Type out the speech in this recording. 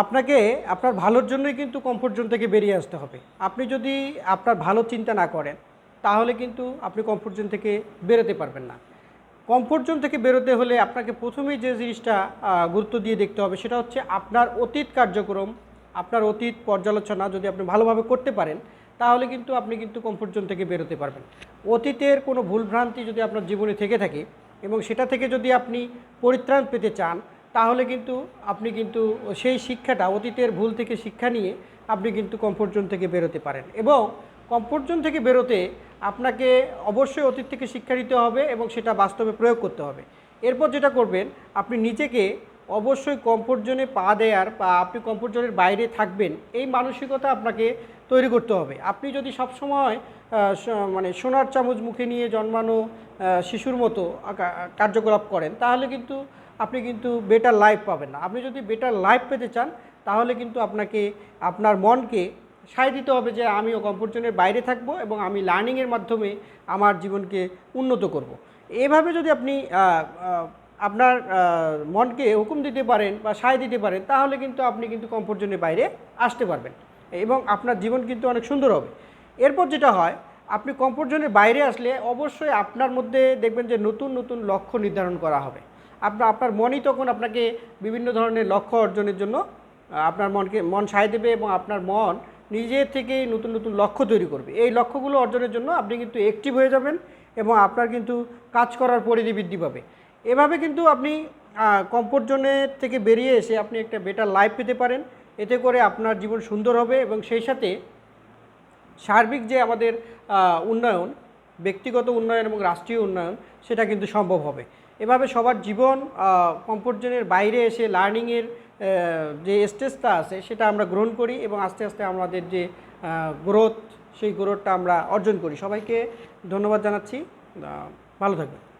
আপনাকে আপনার ভালোর জন্যই কিন্তু কমফোর্ট জোন থেকে বেরিয়ে আসতে হবে। আপনি যদি আপনার ভালো চিন্তা না করেন, তাহলে কিন্তু আপনি কমফোর্ট জোন থেকে বেরোতে পারবেন না। কমফোর্ট জোন থেকে বেরোতে হলে আপনাকে প্রথমেই যে জিনিসটা গুরুত্ব দিয়ে দেখতে হবে সেটা হচ্ছে আপনার অতীত কার্যক্রম, আপনার অতীত পর্যালোচনা যদি আপনি ভালোভাবে করতে পারেন, তাহলে কিন্তু আপনি কিন্তু কমফোর্ট জোন থেকে বেরোতে পারবেন। অতীতের কোনো ভুলভ্রান্তি যদি আপনার জীবনে থেকে থাকে এবং সেটা থেকে যদি আপনি পরিত্রাণ পেতে চান তাহলে কিন্তু আপনি কিন্তু সেই শিক্ষাটা, অতীতের ভুল থেকে শিক্ষা নিয়ে আপনি কিন্তু কমফোর্ট জোন থেকে বেরোতে পারেন। এবং কমফোর্ট জোন থেকে বেরোতে আপনাকে অবশ্যই অতীত থেকে শিক্ষা নিতে হবে এবং সেটা বাস্তবে প্রয়োগ করতে হবে। এরপর যেটা করবেন, আপনি নিজেকে অবশ্যই কমফোর্ট জোনে পা দেওয়ার বা আপনি কমফোর্ট জোনের বাইরে থাকবেন, এই মানসিকতা আপনাকে তৈরি করতে হবে আপনি যদি সবসময় মানে সোনার চামচ মুখে নিয়ে জন্মানো শিশুর মতো কার্যকলাপ করেন, তাহলে কিন্তু আপনি কিন্তু বেটার লাইফ পাবেন না আপনি যদি বেটার লাইফ পেতে চান, তাহলে কিন্তু আপনাকে, আপনার মনকে সায় দিতে হবে যে আমিও কমফোর্ট জোনের বাইরে থাকব এবং আমি লার্নিংয়ের মাধ্যমে আমার জীবনকে উন্নত করব। এভাবে যদি আপনি আপনার মনকে হুকুম দিতে পারেন বা সায় দিতে পারেন, তাহলে কিন্তু আপনি কিন্তু কমফোর্ট জোনের বাইরে আসতে পারবেন। এবং আপনার জীবন কিন্তু অনেক সুন্দর হবে। এরপর যেটা হয়, আপনি কমফোর্ট জোনের বাইরে আসলে অবশ্যই আপনার মধ্যে দেখবেন যে নতুন নতুন লক্ষ্য নির্ধারণ করা হবে। আপনার আপনার মনই তখন আপনাকে বিভিন্ন ধরনের লক্ষ্য অর্জনের জন্য আপনার মনকে, মন সায় দেবে এবং আপনার মন নিজে থেকেই নতুন নতুন লক্ষ্য তৈরি করবে। এই লক্ষ্যগুলো অর্জনের জন্য আপনি কিন্তু অ্যাক্টিভ হয়ে যাবেন এবং আপনার কিন্তু কাজ করার পরিধি বৃদ্ধি পাবে। এভাবে কিন্তু আপনি কমফোর্ট জোনের থেকে বেরিয়ে এসে আপনি একটা বেটার লাইফ পেতে পারেন। এতে করে আপনার জীবন সুন্দর হবে এবং সেই সাথে সার্বিক যে আমাদের উন্নয়ন, ব্যক্তিগত উন্নয়ন এবং রাষ্ট্রীয় উন্নয়ন, সেটা কিন্তু সম্ভব হবে। এভাবে সবার জীবন কমফোর্ট জোনের বাইরে এসে লার্নিংয়ের যে স্টেজটা আছে, সেটা আমরা গ্রহণ করি এবং আস্তে আস্তে আমাদের যে গ্রোথ সেই গ্রোথটা আমরা অর্জন করি। সবাইকে ধন্যবাদ জানাচ্ছি। ভালো থাকবেন।